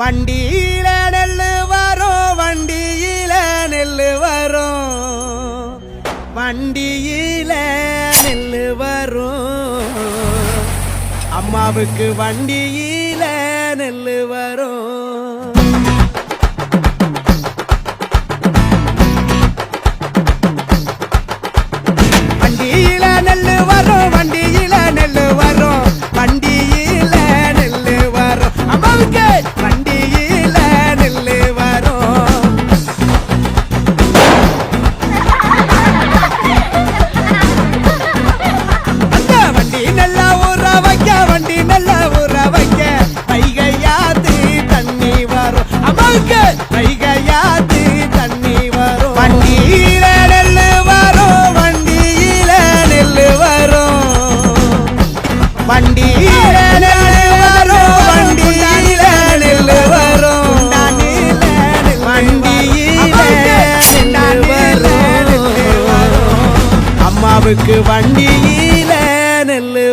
வண்டியில நெல்லு வரும் வண்டியில நெல்லு வரும். வண்டியில நெல்லு வரும். அம்மாவுக்கு வண்டியில நெல்லு வரும். வண்டியில நெல்லு வரும் வண்டியில நெல்லு வரும். வண்டியில நெல்லு வரும். அம்மாவுக்கு வண்டி. வரும் வண்டியில நெல்லு வரும். வண்டியில வரும். அம்மாவுக்கு வண்டியில நெல்லு